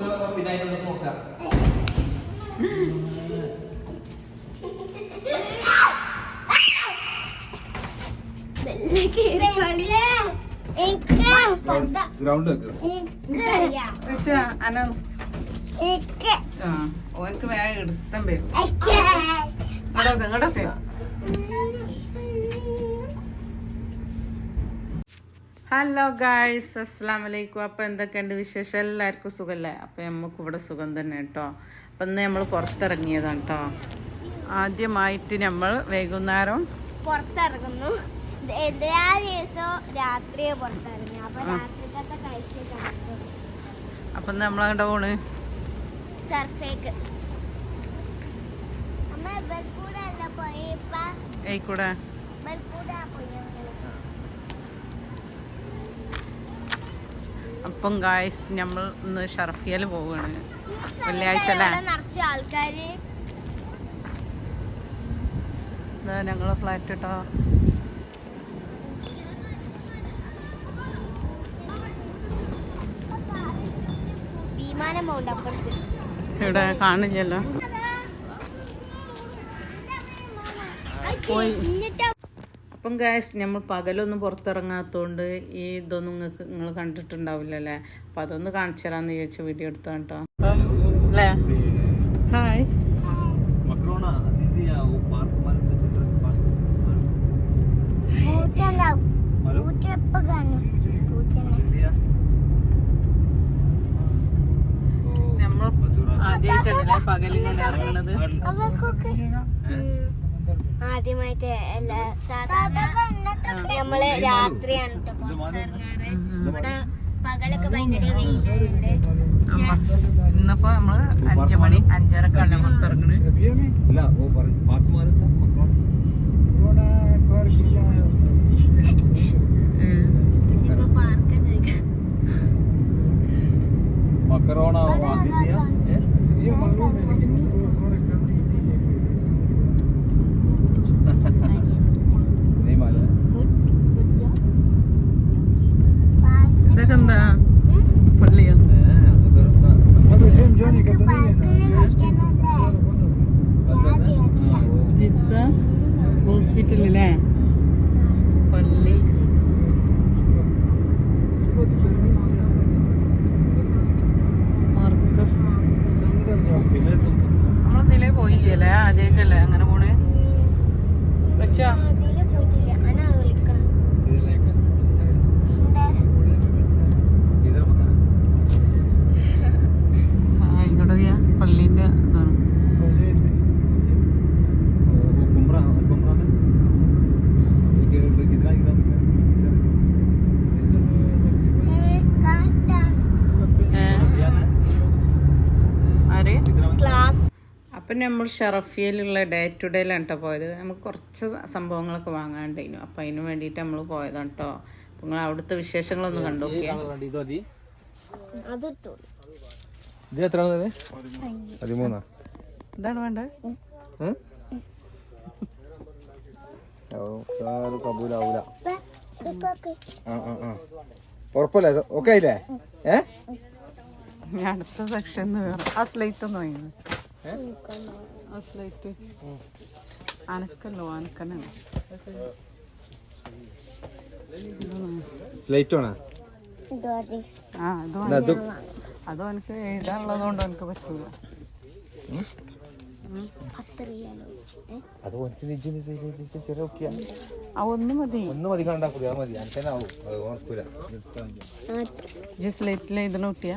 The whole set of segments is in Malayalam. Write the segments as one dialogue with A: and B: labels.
A: പിന്നെ അതിനുള്ള നോക്കാം ഗ്രൗണ്ട് വെക്ക്
B: അന ആ ഓനക്ക് വേഗം എടുത്തം വരും. ഇങ്ങോട്ടൊക്കെ ഇങ്ങോട്ടൊക്കെ ഹലോ ഗായ്സ് അസ്സാം വലൈക്കും അപ്പോൾ എന്തൊക്കെയുണ്ട് വിശേഷം? എല്ലാവർക്കും സുഖമല്ലേ അപ്പോൾ നമുക്ക് ഇവിടെ സുഖം തന്നെ കേട്ടോ. അപ്പം ഇന്ന് നമ്മൾ പുറത്തിറങ്ങിയതാണ് കേട്ടോ. ആദ്യമായിട്ട് നമ്മൾ വൈകുന്നേരം
C: പുറത്തിറങ്ങുന്നു. എല്ലാ ദിവസവും രാത്രി പുറത്തിറങ്ങി അപ്പൊ രാത്രിക്കത്തെ കഴിച്ചിട്ട്
B: അപ്പം നമ്മളങ്ങോട്ട് പോണ്?
C: സർഫേക്ക്. ബൽക്കൂടെ
B: അപ്പം ഗായ്സ് നമ്മൾ ഇന്ന് ഷർഫിയൽ പോവുകയാണ്. വെള്ളിയാഴ്ച അല്ലേ? ഞങ്ങളെ ഫ്ലാറ്റ് കേട്ടോ ഇവിടെ കാണില്ലല്ലോ. പോയി. അപ്പം ഗ്യാസ് നമ്മൾ പകലൊന്നും പുറത്തിറങ്ങാത്തതുകൊണ്ട് ഈ ഇതൊന്നും നിങ്ങൾക്ക് നിങ്ങൾ കണ്ടിട്ടുണ്ടാവില്ലല്ലേ? അപ്പം അതൊന്ന് കാണിച്ചു തരാമെന്ന് വിചാരിച്ച വീഡിയോ എടുത്താ കേട്ടോ അല്ലേ? ഹായ് നമ്മൾ ആദ്യമായിട്ടല്ലേ പകലിങ്ങനെ ഇറങ്ങുന്നത്
C: അവർക്കൊക്കെ ആദ്യമായിട്ട് എല്ലാ സാധാരണ നമ്മൾ രാത്രിയാണ് ട്ടോ പുറത്തിറങ്ങാറ്. ഇവിടെ പകലൊക്കെ ഭയങ്കര വെയിലുണ്ട്.
B: ഇന്നിപ്പോ നമ്മൾ അഞ്ചു മണി അഞ്ചരക്കാണ് പുറത്തിറങ്ങണ്.
A: ഇല്ല
B: നമ്മളതിലേ പോയില്ലേ ആദ്യമായിട്ടല്ലേ അങ്ങനെ പോണേ? വെച്ചാ. അപ്പം നമ്മൾ ഷറഫിയയിലുള്ള ഡേ ടു ഡേയിലാണ് കേട്ടോ പോയത്. നമുക്ക് കുറച്ച് സംഭവങ്ങളൊക്കെ വാങ്ങാണ്ടായിരുന്നു അപ്പം അതിന് വേണ്ടിയിട്ട് നമ്മൾ പോയതാണ് കേട്ടോ അപ്പം നിങ്ങൾ അവിടുത്തെ വിശേഷങ്ങളൊന്ന് കണ്ടു നോക്കിയാ.
C: അതെടുത്തോളൂ
A: ഇത് എത്രയാണ് പതിമൂന്നാ.
B: എന്താണ് വേണ്ടത്
A: കബൂലാവൂല. ആ ആ ആ. ഉറപ്പല്ലേ? ഓക്കെ ആയില്ലേ? ഏ?
B: ഞാൻ അടുത്ത സെക്ഷൻ ആ സ്ലൈറ്റ് ഒന്ന് വാങ്ങി. ആ സ്ലൈറ്റ് അനക്കല്ലോ അനക്കനാണ്
A: സ്ലേറ്റ് വേണോ?
B: ആ അത് എനിക്ക് എഴുതാനുള്ളത് കൊണ്ട് എനിക്ക് പറ്റൂല. ഒന്ന് മതി.
A: ഒന്ന് മതി കണ്ടാക്കൂല മതി.
B: സ്ലൈറ്റിൽ എഴുതണ കുട്ടിയാ?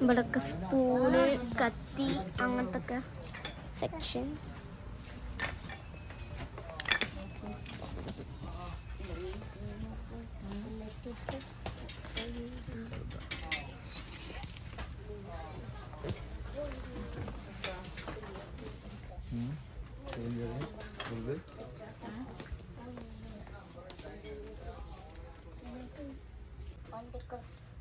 C: ഇവിടൊക്കെ സ്പൂണ് കത്തി അങ്ങനത്തെ സെക്ഷൻ
B: സെറ്റാണല്ലോ ഇതൊക്കെ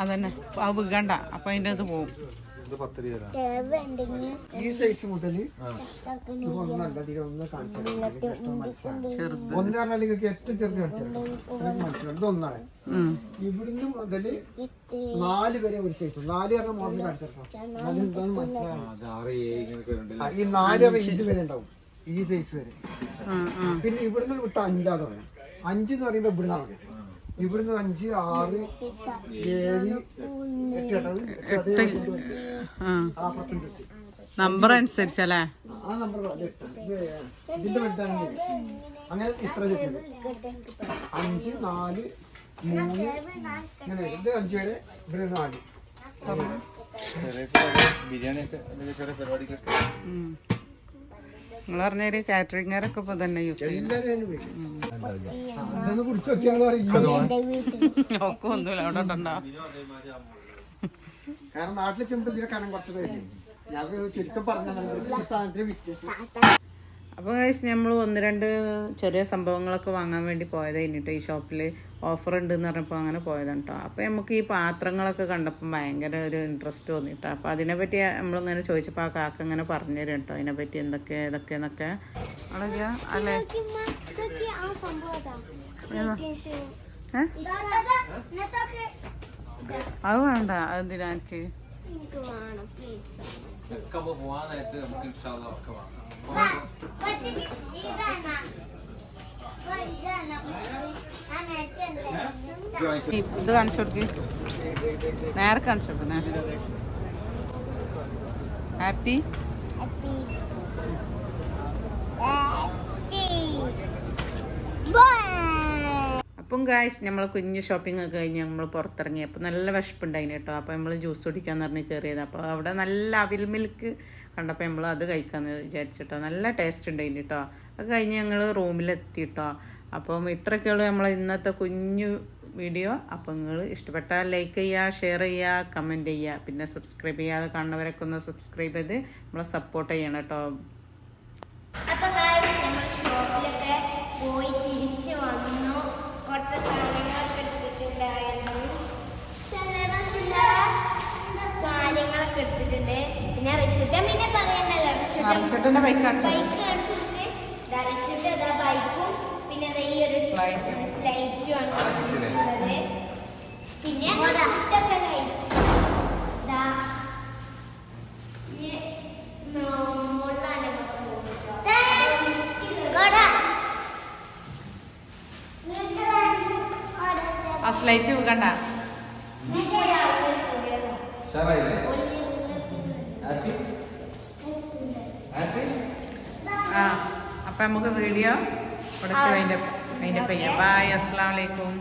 B: അതന്നെ. അത് വിൽക്കണ്ട അപ്പൊ അതിന്റെ അത് പോവും.
D: ഈ സൈസ് മുതൽ ഒന്ന് പറഞ്ഞാൽ നിങ്ങൾക്ക് ഏറ്റവും ചെറുത് കാണിച്ചു മനസ്സിലാവും ഇവിടുന്ന് മുതൽ നാല് വരെ ഒരു സൈസ് നാല് പറഞ്ഞ മോഡൽ കാണിച്ചു മനസ്സിലാവും
A: അത് ആറ് ഏഴ് ഇങ്ങനെയൊക്കെ വരുന്നുണ്ട്
D: ആ, ഈ നാല് ഇത് വരെ ഉണ്ടാവും. ഈ സൈസ് വരെ. പിന്നെ ഇവിടുന്ന് വിട്ട അഞ്ചാ പറയാം അഞ്ച് എന്ന് പറയുമ്പോ ഇവിടുന്ന് ഇവിടുന്ന് അഞ്ച് ആറ് ഏഴ് എട്ട് കേട്ടത് എട്ട് അതേ വരെ വരും.
B: ഉം.
D: ആ
B: നമ്പർ അനുസരിച്ചല്ലേ?
D: ആ നമ്പർ ഇതിന്റെ വലുതാണെങ്കിൽ അങ്ങനെ ഇത്ര ചെറുത് അഞ്ച് നാല് മൂന്ന് ഇങ്ങനെ ഇത് അഞ്ച് വരെ ഇവിടെ നാല്.
A: ബിരിയാണി ഒക്കെ പരിപാടിക്കൊക്കെ
B: നിങ്ങൾ പറഞ്ഞൊരു കാറ്ററിംഗുകാരൊക്കെ ഇപ്പൊ തന്നെ യൂസ് ചെയ്യും ഒക്കെ ഒന്നുമില്ല അവിടെ ഉണ്ടോ?
D: കാരണം നാട്ടിൽ ചെമ്പ് ഇതിന്റെ കനം കുറച്ചത് വരും ഞാൻ ചുരുക്കം പറഞ്ഞാൽ സാധനത്തിന് വ്യത്യാസം
B: അപ്പോൾ കഴിച്ച് നമ്മൾ ഒന്ന് രണ്ട് ചെറിയ സംഭവങ്ങളൊക്കെ വാങ്ങാൻ വേണ്ടി പോയത് കഴിഞ്ഞിട്ട് ഈ ഷോപ്പിൽ ഓഫർ ഉണ്ട് എന്ന് പറഞ്ഞപ്പോൾ അങ്ങനെ പോയതാണ് കേട്ടോ അപ്പോൾ നമുക്ക് ഈ പാത്രങ്ങളൊക്കെ കണ്ടപ്പം ഭയങ്കര ഒരു ഇൻട്രസ്റ്റ് തോന്നിട്ടോ. അപ്പോൾ അതിനെപ്പറ്റി നമ്മളിങ്ങനെ ചോദിച്ചപ്പോൾ ആ കാക്ക ഇങ്ങനെ പറഞ്ഞു തരും കേട്ടോ അതിനെപ്പറ്റി എന്തൊക്കെ ഇതൊക്കെ എന്നൊക്കെ അല്ലേ?
C: അത്
B: വേണ്ട. അതെന്തിനാ എനിക്ക്?
C: എനിക്ക് വേണം പ്ലീസ്
A: ഒക്കെ പോവാൻ നേരത്ത് നമുക്ക് ഇൻഷാല്ലാ ഒക്കെ വാങ്ങാം
B: ഇത് കാണിച്ചു കൊടുക്ക്. നേരെ കാണിച്ചു കൊടുക്കുന്നേ ഹാപ്പി ഹാപ്പി അപ്പം ഗായ്സ് നമ്മൾ കുഞ്ഞ് ഷോപ്പിംഗ് ഒക്കെ കഴിഞ്ഞ് നമ്മൾ പുറത്തിറങ്ങി അപ്പോൾ നല്ല വിശപ്പുണ്ടായിന് കേട്ടോ. അപ്പോൾ നമ്മൾ ജ്യൂസ് കുടിക്കാന്ന് പറഞ്ഞ് കയറിയത് അപ്പോൾ അവിടെ നല്ല അവിൽ മിൽക്ക് കണ്ടപ്പോൾ നമ്മൾ അത് കഴിക്കാമെന്ന് വിചാരിച്ചിട്ടോ നല്ല ടേസ്റ്റ് ഉണ്ടായിന് കേട്ടോ. അത് കഴിഞ്ഞ് ഞങ്ങൾ റൂമിലെത്തി കേട്ടോ. അപ്പം ഇത്രയൊക്കെയുള്ളൂ നമ്മൾ ഇന്നത്തെ കുഞ്ഞു വീഡിയോ അപ്പം നിങ്ങൾ ഇഷ്ടപ്പെട്ടാൽ ലൈക്ക് ചെയ്യുക ഷെയർ ചെയ്യുക കമന്റ് ചെയ്യുക പിന്നെ സബ്സ്ക്രൈബ് ചെയ്യാതെ കാണുന്നവരൊക്കെ ഒന്ന് സബ്സ്ക്രൈബ് ചെയ്ത് നമ്മളെ സപ്പോർട്ട് ചെയ്യണം കേട്ടോ.
C: എടുത്തിട്ടുണ്ടായിരുന്നു കാര്യങ്ങളൊക്കെ എടുത്തിട്ടുണ്ട്. പിന്നെ പറയണ്ടല്ലോ.
B: ബൈക്ക് കാണിച്ചു?
C: ബൈക്ക് കാണിച്ചിട്ട് ധരിച്ചിട്ട് അതാ ബൈക്കും പിന്നെ ദേ ഈ ഒരു
B: Slide.
C: സ്ലൈറ്റും ആണ് കാണിക്കുന്നത് പിന്നെ ഫുഡൊക്കെ കഴിച്ചു ദാ ഇനി മുകളിലാണ്
B: ആ സ്ലൈറ്റ് കണ്ട
A: ഉഷാറായില്ലേ? ഹാപ്പി ഹാപ്പി
B: ആ അപ്പം നമുക്ക് വീഡിയോ കൊടുത്ത് അതിന്റെ അതിന്റെ പയ്യ ബായ് അസ്സാം വലൈക്കും